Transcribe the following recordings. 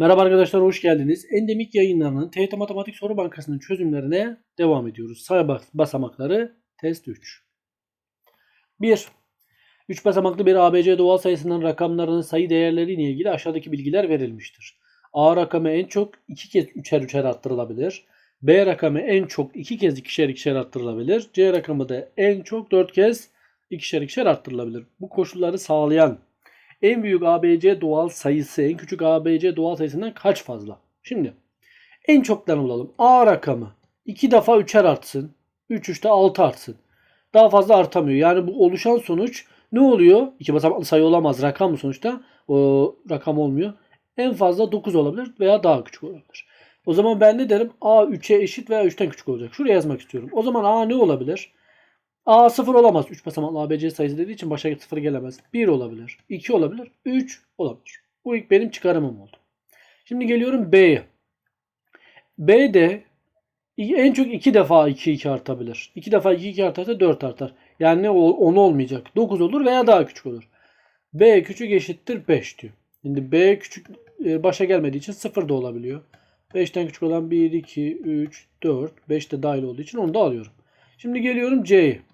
Merhaba arkadaşlar hoş geldiniz. Endemik yayınlarının TYT Matematik Soru Bankası'nın çözümlerine devam ediyoruz. Bas- basamakları test 3. 1. 3 basamaklı bir ABC doğal sayısının rakamlarının sayı değerleriyle ilgili aşağıdaki bilgiler verilmiştir. A rakamı en çok 2 kez 3'er 3'er arttırılabilir. B rakamı en çok 2 kez 2'şer 2'şer arttırılabilir. C rakamı da en çok 4 kez 2'şer 2'şer arttırılabilir. Bu koşulları sağlayan en büyük ABC doğal sayısı en küçük ABC doğal sayısından kaç fazla? Şimdi en çoktan bulalım. A rakamı 2 defa 3'er artsın. 3 3'te 6 artsın. Daha fazla artamıyor. Yani bu oluşan sonuç ne oluyor? İki basamaklı sayı olamaz. Rakam mı sonuçta? O rakam olmuyor. En fazla 9 olabilir veya daha küçük olabilir. O zaman ben ne derim? A 3'e eşit veya 3'ten küçük olacak. Şuraya yazmak istiyorum. O zaman A ne olabilir? A 0 olamaz. 3 basamaklı ABC sayısı dediği için başa 0 gelemez. 1 olabilir. 2 olabilir. 3 olabilir. Bu ilk benim çıkarımım oldu. Şimdi geliyorum B'ye. B'de en çok 2 defa 2 2 artabilir. 2 defa 2 2 artarsa 4 artar. Yani ne ol- 10 olmayacak. 9 olur veya daha küçük olur. B küçük eşittir 5 diyor. Şimdi B küçük e, başa gelmediği için 0 da olabiliyor. 5'ten küçük olan 1, 2, 3, 4, 5 de dahil olduğu için onu da alıyorum. Şimdi geliyorum C'ye.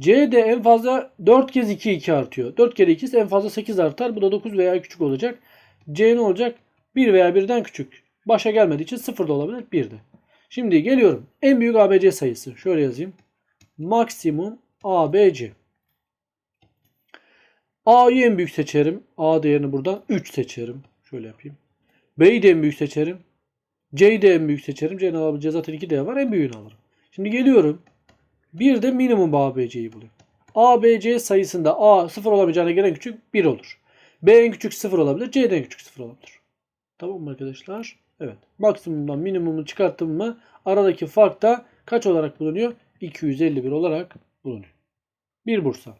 C de en fazla 4 kez 2 2 artıyor. 4 kere 2 ise en fazla 8 artar. Bu da 9 veya küçük olacak. C ne olacak? 1 veya 1'den küçük. Başa gelmediği için 0 da olabilir. 1 de. Şimdi geliyorum. En büyük ABC sayısı. Şöyle yazayım. Maksimum ABC. A'yı en büyük seçerim. A değerini buradan 3 seçerim. Şöyle yapayım. B'yi de en büyük seçerim. C'yi de en büyük seçerim. C'nin alabileceği zaten 2 değer var. En büyüğünü alırım. Şimdi geliyorum. Bir de minimum ABC'yi bulayım. ABC sayısında A 0 olamayacağına gelen küçük 1 olur. B en küçük 0 olabilir. C en küçük 0 olabilir. Tamam mı arkadaşlar? Evet. Maksimumdan minimumu çıkarttım mı aradaki fark da kaç olarak bulunuyor? 251 olarak bulunuyor. 1 Bursa.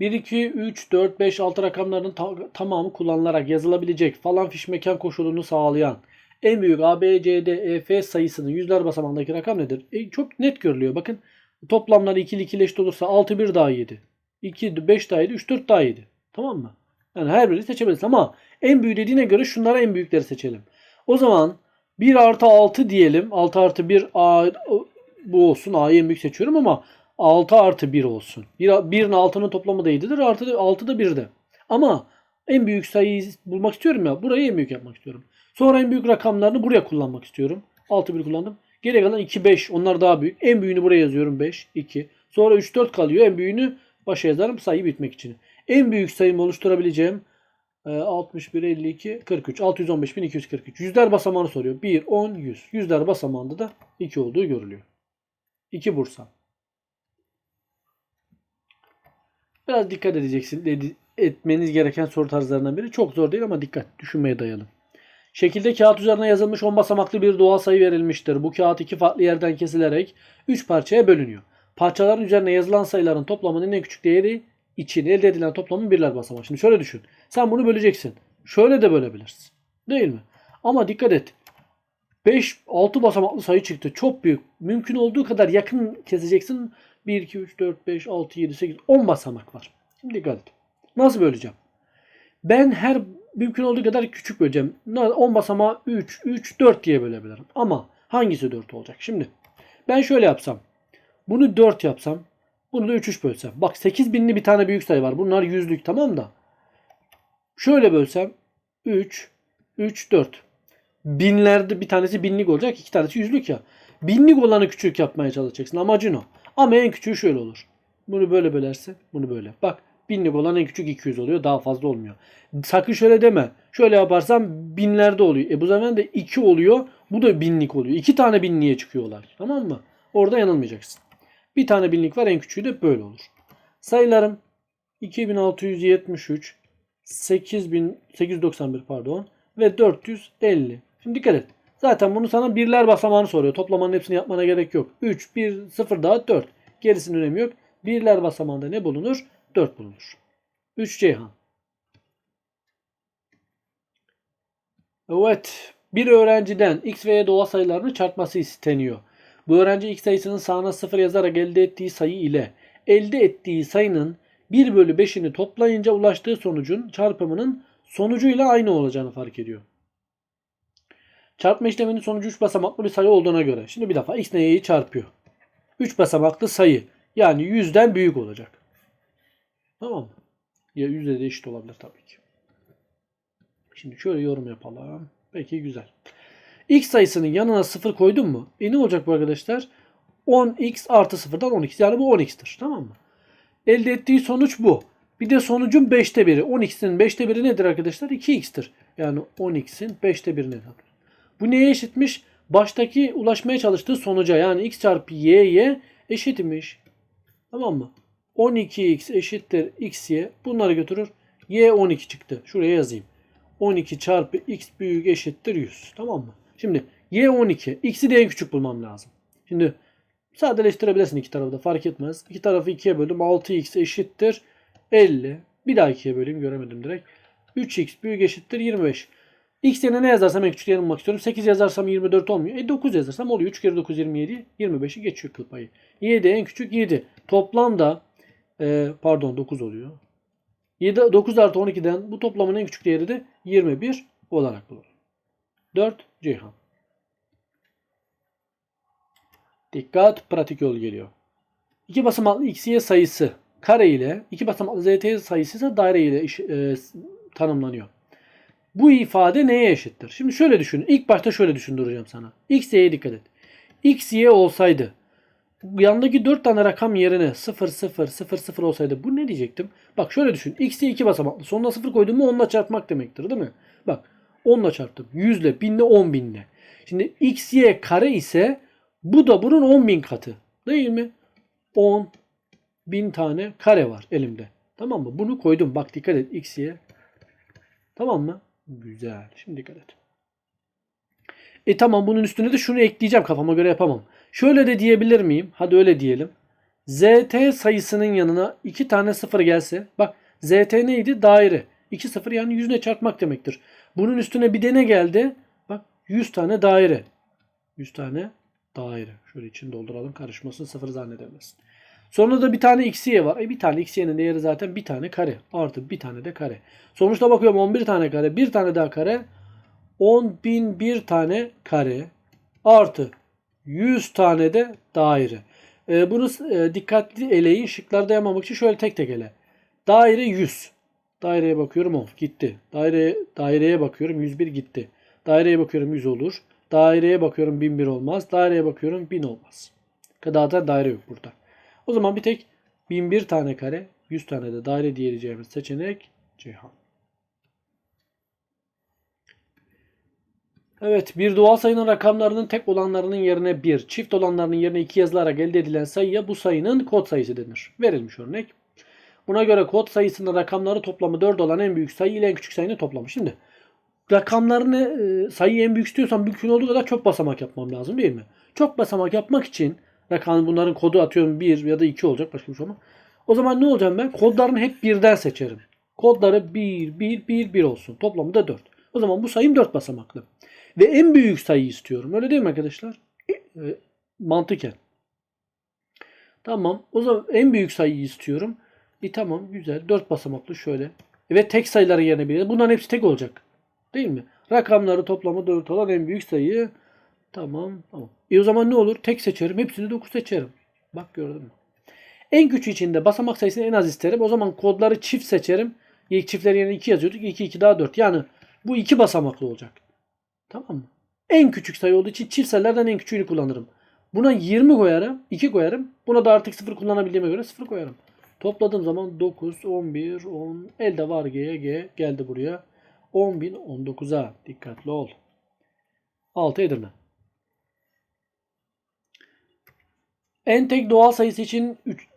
1, 2, 3, 4, 5, 6 rakamlarının ta- tamamı kullanılarak yazılabilecek falan fiş mekan koşulunu sağlayan en büyük A, E, sayısının yüzler basamağındaki rakam nedir? E, çok net görülüyor. Bakın toplamları ikili eşit olursa 6 1 daha 7. 2 5 daha 7, 3 4 daha 7. Tamam mı? Yani her birini seçebiliriz ama en büyük dediğine göre şunlara en büyükleri seçelim. O zaman 1 artı 6 diyelim. 6 artı 1 A, bu olsun. A'yı en büyük seçiyorum ama 6 artı 1 olsun. 1, 1'in 6'nın toplamı da 7'dir. Artı da 6 da 1'de. Ama en büyük sayıyı bulmak istiyorum ya. Burayı en büyük yapmak istiyorum. Sonra en büyük rakamlarını buraya kullanmak istiyorum. 6 1 kullandım. Geriye kalan 2 5. Onlar daha büyük. En büyüğünü buraya yazıyorum 5 2. Sonra 3 4 kalıyor. En büyüğünü başa yazarım sayı bitmek için. En büyük sayımı oluşturabileceğim e, 61 52 43 615 1243. Yüzler basamağını soruyor. 1 10 100. Yüzler basamağında da 2 olduğu görülüyor. 2 Bursa. Biraz dikkat edeceksin. etmeniz gereken soru tarzlarından biri. Çok zor değil ama dikkat. Düşünmeye dayalı. Şekilde kağıt üzerine yazılmış 10 basamaklı bir doğal sayı verilmiştir. Bu kağıt iki farklı yerden kesilerek 3 parçaya bölünüyor. Parçaların üzerine yazılan sayıların toplamının en küçük değeri için elde edilen toplamın birler basamağı. Şimdi şöyle düşün. Sen bunu böleceksin. Şöyle de bölebilirsin. Değil mi? Ama dikkat et. 5 6 basamaklı sayı çıktı. Çok büyük. Mümkün olduğu kadar yakın keseceksin. 1 2 3 4 5 6 7 8 10 basamak var. Şimdi dikkat et. Nasıl böleceğim? Ben her mümkün olduğu kadar küçük böleceğim. 10 basamağı 3, 3, 4 diye bölebilirim. Ama hangisi 4 olacak? Şimdi ben şöyle yapsam. Bunu 4 yapsam. Bunu da 3, 3 bölsem. Bak 8 binli bir tane büyük sayı var. Bunlar yüzlük tamam da. Şöyle bölsem 3, 3, 4. Binlerde bir tanesi binlik olacak. iki tanesi yüzlük ya. Binlik olanı küçük yapmaya çalışacaksın. Amacın o. Ama en küçüğü şöyle olur. Bunu böyle bölersin. Bunu böyle. Bak binlik olan en küçük 200 oluyor. Daha fazla olmuyor. Sakın şöyle deme. Şöyle yaparsam binlerde oluyor. E bu zaman da 2 oluyor. Bu da binlik oluyor. 2 tane binliğe çıkıyorlar. Tamam mı? Orada yanılmayacaksın. Bir tane binlik var. En küçüğü de böyle olur. Sayılarım 2673 8891 pardon ve 450. Şimdi dikkat et. Zaten bunu sana birler basamağını soruyor. Toplamanın hepsini yapmana gerek yok. 3, 1, 0 daha 4. Gerisinin önemi yok. Birler basamağında ne bulunur? 4 bulunur. 3 Ceyhan. Evet. Bir öğrenciden x ve y doğal sayılarını çarpması isteniyor. Bu öğrenci x sayısının sağına 0 yazarak elde ettiği sayı ile elde ettiği sayının 1 bölü 5'ini toplayınca ulaştığı sonucun çarpımının sonucuyla aynı olacağını fark ediyor. Çarpma işleminin sonucu 3 basamaklı bir sayı olduğuna göre. Şimdi bir defa x ile y'yi çarpıyor. 3 basamaklı sayı. Yani 100'den büyük olacak. Tamam mı? Ya 100'e de eşit olabilir tabii ki. Şimdi şöyle yorum yapalım. Peki güzel. X sayısının yanına 0 koydun mu? E ne olacak bu arkadaşlar? 10x artı 0'dan 12. Yani bu 10x'tir. Tamam mı? Elde ettiği sonuç bu. Bir de sonucun 5'te biri. 10x'in 5'te biri nedir arkadaşlar? 2x'tir. Yani 10x'in 5'te biri nedir? Bu neye eşitmiş? Baştaki ulaşmaya çalıştığı sonuca yani x çarpı y'ye eşitmiş. Tamam mı? 12x eşittir xy. Bunları götürür. y 12 çıktı. Şuraya yazayım. 12 çarpı x büyük eşittir 100. Tamam mı? Şimdi y 12. X'i de en küçük bulmam lazım. Şimdi sadeleştirebilirsin iki tarafı da fark etmez. İki tarafı 2'ye böldüm. 6x eşittir 50. Bir daha 2'ye böleyim göremedim direkt. 3x büyük eşittir 25. X yerine ne yazarsam en küçük yerini bulmak istiyorum. 8 yazarsam 24 olmuyor. E 9 yazarsam oluyor. 3 kere 9 27. 25'i geçiyor kıl payı. 7 en küçük 7. Toplamda e, pardon 9 oluyor. 7, 9 artı 12'den bu toplamın en küçük değeri de 21 olarak bulur. 4 Ceyhan. Dikkat pratik yol geliyor. İki basamaklı xy sayısı kare ile iki basamaklı zt sayısı ise daire ile iş- e, tanımlanıyor. Bu ifade neye eşittir? Şimdi şöyle düşünün. İlk başta şöyle düşündüreceğim sana. X, Y'ye dikkat et. X, Y olsaydı yandaki 4 tane rakam yerine 0, 0, 0, 0 olsaydı bu ne diyecektim? Bak şöyle düşün. X, Y 2 basamaklı. Sonuna 0 koydum mu 10'la çarpmak demektir değil mi? Bak 10'la çarptım. 100 ile, 1000 ile, 10 binle. Şimdi X, Y kare ise bu da bunun 10 bin katı. Değil mi? 10 bin tane kare var elimde. Tamam mı? Bunu koydum. Bak dikkat et. X, Y. Tamam mı? Güzel. Şimdi dikkat et. E tamam bunun üstüne de şunu ekleyeceğim. Kafama göre yapamam. Şöyle de diyebilir miyim? Hadi öyle diyelim. ZT sayısının yanına 2 tane sıfır gelse. Bak ZT neydi? Daire. 2 sıfır yani yüzüne çarpmak demektir. Bunun üstüne bir de ne geldi? Bak 100 tane daire. 100 tane daire. Şöyle içini dolduralım. Karışmasın sıfır zannedemezsin. Sonra da bir tane x'ye var. E bir tane x'ye'nin değeri zaten bir tane kare. Artı bir tane de kare. Sonuçta bakıyorum 11 tane kare. Bir tane daha kare. 10.001 tane kare. Artı 100 tane de daire. E, bunu e, dikkatli eleyin. Şıklarda yapmamak için şöyle tek tek ele. Daire 100. Daireye bakıyorum 10. Gitti. Daire, daireye bakıyorum 101 gitti. Daireye bakıyorum 100 olur. Daireye bakıyorum 1001 olmaz. Daireye bakıyorum 1000 olmaz. Da daire yok burada. O zaman bir tek 1001 tane kare, 100 tane de daire diyeceğimiz seçenek Ceyhan. Evet, bir doğal sayının rakamlarının tek olanlarının yerine 1, çift olanlarının yerine 2 yazılarak elde edilen sayıya bu sayının kod sayısı denir. Verilmiş örnek. Buna göre kod sayısının rakamları toplamı 4 olan en büyük sayı ile en küçük sayının toplamı. Şimdi rakamlarını e, sayıyı en büyük istiyorsam mümkün olduğu kadar çok basamak yapmam lazım değil mi? Çok basamak yapmak için rakam bunların kodu atıyorum 1 ya da 2 olacak başka bir şey olmaz. O zaman ne olacağım ben? Kodlarını hep birden seçerim. Kodları 1, 1, 1, 1 olsun. Toplamı da 4. O zaman bu sayım 4 basamaklı. Ve en büyük sayı istiyorum. Öyle değil mi arkadaşlar? E, e, mantıken. Tamam. O zaman en büyük sayıyı istiyorum. E tamam güzel. 4 basamaklı şöyle. Ve tek sayıların yerine bir. Bunların hepsi tek olacak. Değil mi? Rakamları toplamı 4 olan en büyük sayı. Tamam. Tamam. E o zaman ne olur? Tek seçerim. Hepsini 9 seçerim. Bak gördün mü? En küçüğü içinde basamak sayısını en az isterim. O zaman kodları çift seçerim. İlk çiftler yerine 2 yazıyorduk. 2, 2 daha 4. Yani bu iki basamaklı olacak. Tamam mı? En küçük sayı olduğu için çift sayılardan en küçüğünü kullanırım. Buna 20 koyarım. 2 koyarım. Buna da artık 0 kullanabildiğime göre 0 koyarım. Topladığım zaman 9, 11, 10. Elde var G'ye G. Geldi buraya. 10.019'a. Dikkatli ol. 6 Edirne. En tek doğal sayısı için 3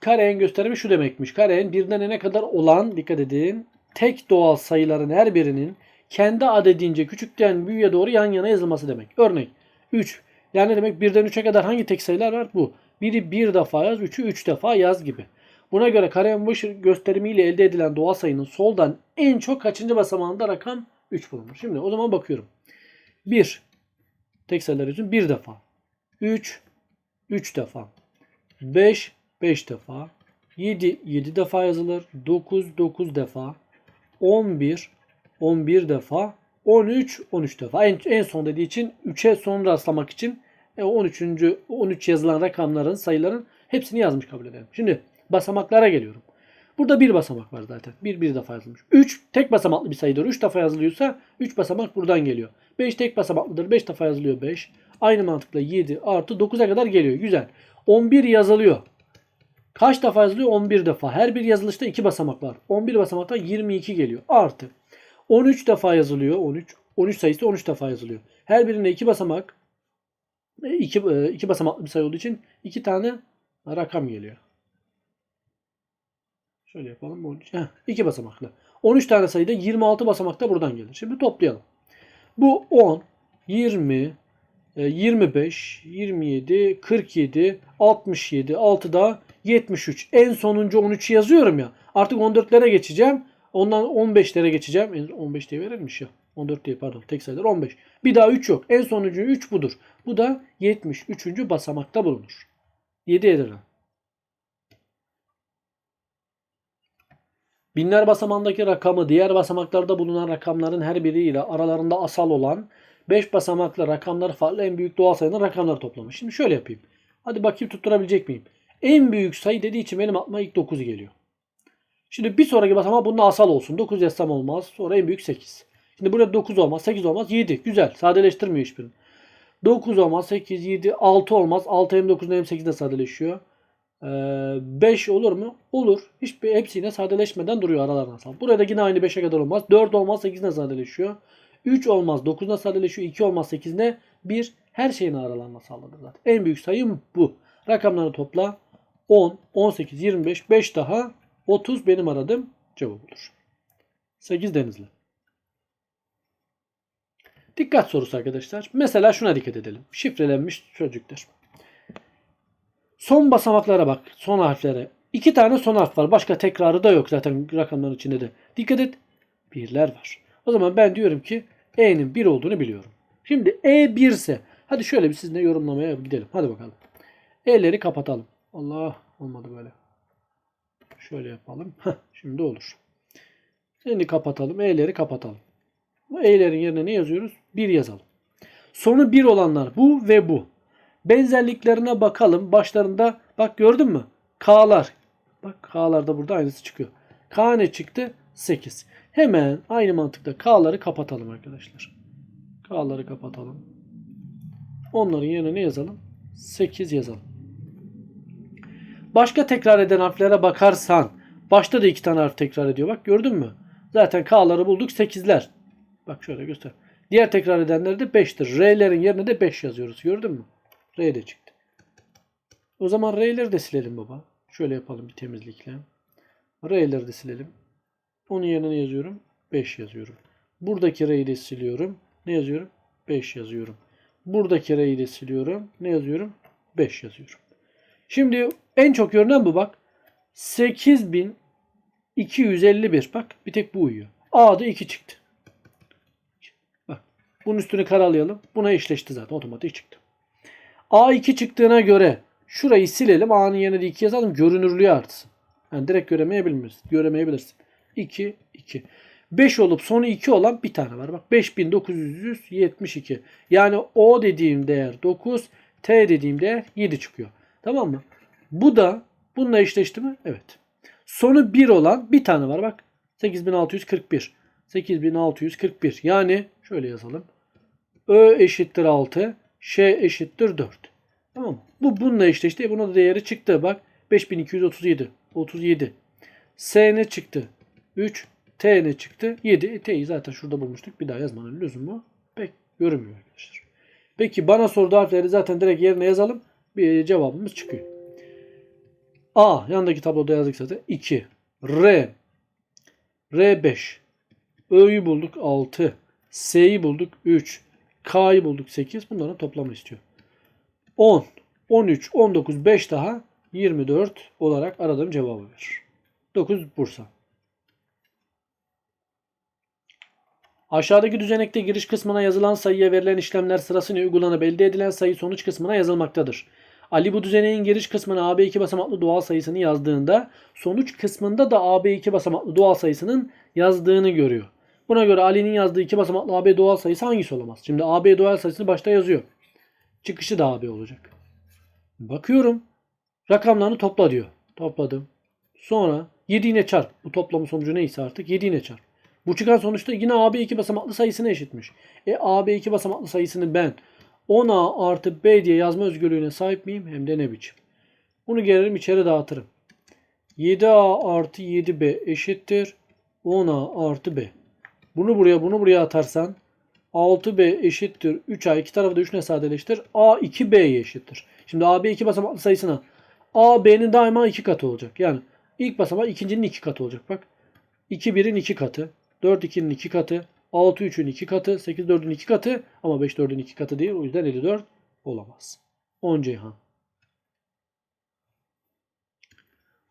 kare en gösterimi şu demekmiş. Kare en birden n'e kadar olan dikkat edin. Tek doğal sayıların her birinin kendi adedince küçükten büyüğe doğru yan yana yazılması demek. Örnek 3. Yani ne demek birden 3'e kadar hangi tek sayılar var? Bu. Biri bir defa yaz, 3'ü 3 defa yaz gibi. Buna göre kare en baş gösterimiyle elde edilen doğal sayının soldan en çok kaçıncı basamağında rakam 3 bulunur. Şimdi o zaman bakıyorum. 1. Tek sayılar için 1 defa. 3 3 defa. 5 5 defa. 7 7 defa yazılır. 9 9 defa. 11 11 defa. 13 13 defa. En, en son dediği için 3'e son rastlamak için e, 13. 13 yazılan rakamların sayıların hepsini yazmış kabul edelim. Şimdi basamaklara geliyorum. Burada bir basamak var zaten. Bir bir defa yazılmış. 3 tek basamaklı bir sayıdır. 3 defa yazılıyorsa 3 basamak buradan geliyor. 5 tek basamaklıdır. 5 defa yazılıyor 5. Aynı mantıkla 7 artı 9'a kadar geliyor. Güzel. 11 yazılıyor. Kaç defa yazılıyor? 11 defa. Her bir yazılışta 2 basamak var. 11 basamaktan 22 geliyor. Artı. 13 defa yazılıyor. 13. 13 sayısı 13 defa yazılıyor. Her birinde 2 basamak. 2 2 basamaklı bir sayı olduğu için 2 tane rakam geliyor. Şöyle yapalım. 13. Heh, 2 basamaklı. 13 tane sayıda 26 basamak da buradan gelir. Şimdi toplayalım. Bu 10, 20, e, 25, 27, 47, 67, 6 da 73. En sonuncu 13'ü yazıyorum ya. Artık 14'lere geçeceğim. Ondan 15'lere geçeceğim. En- 15 diye verilmiş ya. 14 diye pardon. Tek sayılar 15. Bir daha 3 yok. En sonuncu 3 budur. Bu da 73. basamakta bulunur. 7 eder. Binler basamağındaki rakamı diğer basamaklarda bulunan rakamların her biriyle aralarında asal olan 5 basamaklı rakamları farklı en büyük doğal sayının rakamları toplamış. Şimdi şöyle yapayım. Hadi bakayım tutturabilecek miyim? En büyük sayı dediği için benim aklıma ilk 9 geliyor. Şimdi bir sonraki basamağı bununla asal olsun. 9 yazsam olmaz. Sonra en büyük 8. Şimdi burada 9 olmaz. 8 olmaz. 7. Güzel. Sadeleştirmiyor hiçbirini. 9 olmaz. 8, 7, 6 olmaz. 6 hem 9 hem 8 de sadeleşiyor. 5 olur mu? Olur. Hiçbir hepsi yine sadeleşmeden duruyor aralarına asal. Burada yine aynı 5'e kadar olmaz. 4 olmaz 8 ne sadeleşiyor. 3 olmaz 9 ne sadeleşiyor. 2 olmaz 8 ne? 1 her şeyin aralarına sağladı zaten. En büyük sayım bu. Rakamları topla. 10, 18, 25, 5 daha 30 benim aradığım cevap olur. 8 Denizli. Dikkat sorusu arkadaşlar. Mesela şuna dikkat edelim. Şifrelenmiş sözcükler. Son basamaklara bak. Son harflere. İki tane son harf var. Başka tekrarı da yok zaten rakamların içinde de. Dikkat et. Birler var. O zaman ben diyorum ki E'nin 1 olduğunu biliyorum. Şimdi E 1 ise hadi şöyle bir sizinle yorumlamaya gidelim. Hadi bakalım. E'leri kapatalım. Allah olmadı böyle. Şöyle yapalım. Şimdi olur. Şimdi kapatalım. E'leri kapatalım. Bu E'lerin yerine ne yazıyoruz? 1 yazalım. Sonu 1 olanlar bu ve bu. Benzerliklerine bakalım. Başlarında bak gördün mü? K'lar. Bak K'lar da burada aynısı çıkıyor. K ne çıktı? 8. Hemen aynı mantıkla K'ları kapatalım arkadaşlar. K'ları kapatalım. Onların yerine ne yazalım? 8 yazalım. Başka tekrar eden harflere bakarsan başta da iki tane harf tekrar ediyor. Bak gördün mü? Zaten K'ları bulduk 8'ler. Bak şöyle göster. Diğer tekrar edenler de 5'tir. R'lerin yerine de 5 yazıyoruz. Gördün mü? R de çıktı. O zaman R'leri de silelim baba. Şöyle yapalım bir temizlikle. R'leri de silelim. Onun yerine ne yazıyorum? 5 yazıyorum. Buradaki R'yi de siliyorum. Ne yazıyorum? 5 yazıyorum. Buradaki R'yi de siliyorum. Ne yazıyorum? 5 yazıyorum. Şimdi en çok görünen bu bak. 8251. Bak bir tek bu uyuyor. A'da 2 çıktı. Bak bunun üstünü karalayalım. Buna eşleşti zaten otomatik çıktı. A2 çıktığına göre şurayı silelim. A'nın yerine de 2 yazalım. Görünürlüğü artsın. Yani direkt göremeyebiliriz. Göremeyebilirsin. 2, 2. 5 olup sonu 2 olan bir tane var. Bak 5972. Yani O dediğim değer 9. T dediğim değer 7 çıkıyor. Tamam mı? Bu da bununla eşleşti mi? Evet. Sonu 1 olan bir tane var. Bak 8641. 8641. Yani şöyle yazalım. Ö eşittir 6. Ş eşittir 4. Tamam? Bu bununla eşleşti. Buna da değeri çıktı. Bak 5237. 37. S ne çıktı? 3. T ne çıktı? 7. E, T'yi zaten şurada bulmuştuk. Bir daha yazmanın lüzumu pek görünmüyor arkadaşlar. Peki bana sorduğu harfleri zaten direkt yerine yazalım. Bir cevabımız çıkıyor. A. Yandaki tabloda yazdık zaten. 2. R. R 5. Ö'yü bulduk 6. S'yi bulduk 3. K'yı bulduk 8. Bunların toplamı istiyor. 10, 13, 19, 5 daha 24 olarak aradığım cevabı verir. 9 Bursa. Aşağıdaki düzenekte giriş kısmına yazılan sayıya verilen işlemler sırasıyla uygulanıp elde edilen sayı sonuç kısmına yazılmaktadır. Ali bu düzeneğin giriş kısmına AB2 basamaklı doğal sayısını yazdığında sonuç kısmında da AB2 basamaklı doğal sayısının yazdığını görüyor. Buna göre Ali'nin yazdığı iki basamaklı AB doğal sayısı hangisi olamaz? Şimdi AB doğal sayısını başta yazıyor. Çıkışı da AB olacak. Bakıyorum. Rakamlarını topla diyor. Topladım. Sonra 7 ile çarp. Bu toplamın sonucu neyse artık 7 ile çarp. Bu çıkan sonuçta yine AB 2 basamaklı sayısına eşitmiş. E AB 2 basamaklı sayısını ben 10A artı B diye yazma özgürlüğüne sahip miyim? Hem de ne biçim. Bunu gelirim içeri dağıtırım. 7A artı 7B eşittir 10A artı B. Bunu buraya bunu buraya atarsan 6B eşittir 3A. iki tarafı da 3 ne sadeleştir? A 2B'ye eşittir. Şimdi AB 2 basamaklı sayısına A B'nin daima 2 katı olacak. Yani ilk basamak ikincinin 2 katı olacak. Bak 2 1'in 2 katı. 4 2'nin 2 katı. 6 3'ün 2 katı. 8 4'ün 2 katı. Ama 5 4'ün 2 katı değil. O yüzden 54 olamaz. 10 Ceyhan.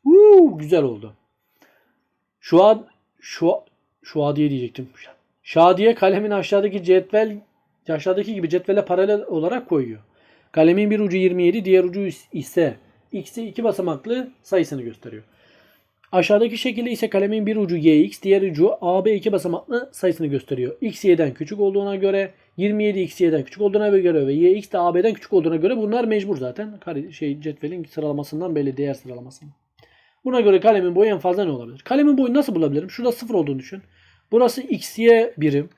Woo, güzel oldu. Şu an şu şu an diye diyecektim. Şadiye kalemin aşağıdaki cetvel aşağıdaki gibi cetvele paralel olarak koyuyor. Kalemin bir ucu 27, diğer ucu ise x'i iki basamaklı sayısını gösteriyor. Aşağıdaki şekilde ise kalemin bir ucu yx, diğer ucu ab iki basamaklı sayısını gösteriyor. x y'den küçük olduğuna göre 27 x y'den küçük olduğuna göre ve yx de ab'den küçük olduğuna göre bunlar mecbur zaten. Şey cetvelin sıralamasından belli değer sıralamasından. Buna göre kalemin boyu en fazla ne olabilir? Kalemin boyunu nasıl bulabilirim? Şurada sıfır olduğunu düşün. Burası x, y birim.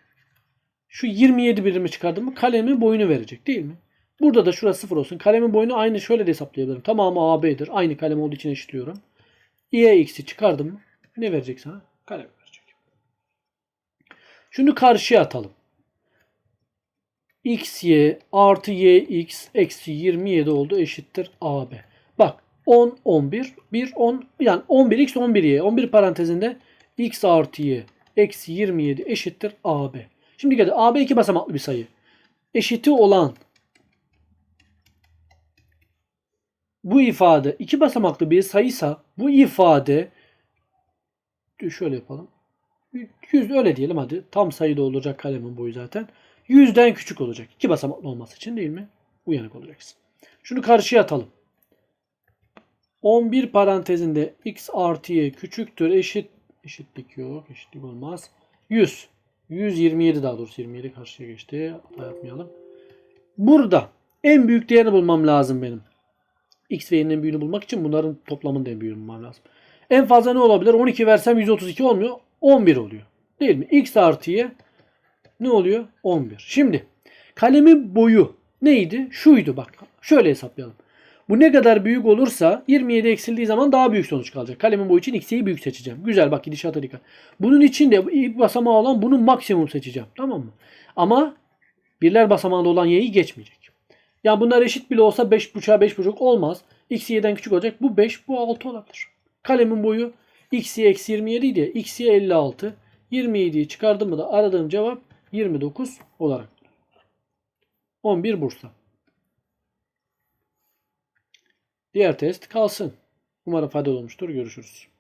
Şu 27 birimi çıkardım mı kalemin boyunu verecek değil mi? Burada da şurası sıfır olsun. Kalemin boyunu aynı şöyle de hesaplayabilirim. Tamamı AB'dir. Aynı kalem olduğu için eşitliyorum. X'i çıkardım mı? Ne verecek sana? Kalem verecek. Şunu karşıya atalım. x, y artı y x eksi 27 oldu eşittir AB. Bak 10, 11, 1, 10 yani 11x, 11y. 11 parantezinde x artı y eksi 27 eşittir AB. Şimdi dikkat. AB iki basamaklı bir sayı. Eşiti olan bu ifade iki basamaklı bir sayıysa bu ifade şöyle yapalım. 100 öyle diyelim hadi. Tam sayıda olacak kalemin boyu zaten. 100'den küçük olacak. İki basamaklı olması için değil mi? Uyanık olacaksın. Şunu karşıya atalım. 11 parantezinde x artı y küçüktür eşit eşitlik yok. Eşitlik olmaz. 100. 127 daha doğrusu 27 karşıya geçti. Hata yapmayalım. Burada en büyük değerini bulmam lazım benim. X ve y'nin büyüğünü bulmak için bunların toplamının en büyüğünü bulmam lazım. En fazla ne olabilir? 12 versem 132 olmuyor. 11 oluyor. Değil mi? X artı y ne oluyor? 11. Şimdi kalemin boyu neydi? Şuydu bak. Şöyle hesaplayalım. Bu ne kadar büyük olursa 27 eksildiği zaman daha büyük sonuç kalacak. Kalemin boyu için x'yi büyük seçeceğim. Güzel bak gidişata dikkat. Bunun için de ilk basamağı olan bunu maksimum seçeceğim. Tamam mı? Ama birler basamağında olan y'yi geçmeyecek. Yani bunlar eşit bile olsa 5.5'a 5.5 olmaz. x y'den küçük olacak. Bu 5 bu 6 olabilir. Kalemin boyu x y eksi 27 idi. ya, x y 56. 27'yi çıkardım mı da aradığım cevap 29 olarak. 11 Bursa. Diğer test kalsın. Umarım faydalı olmuştur. Görüşürüz.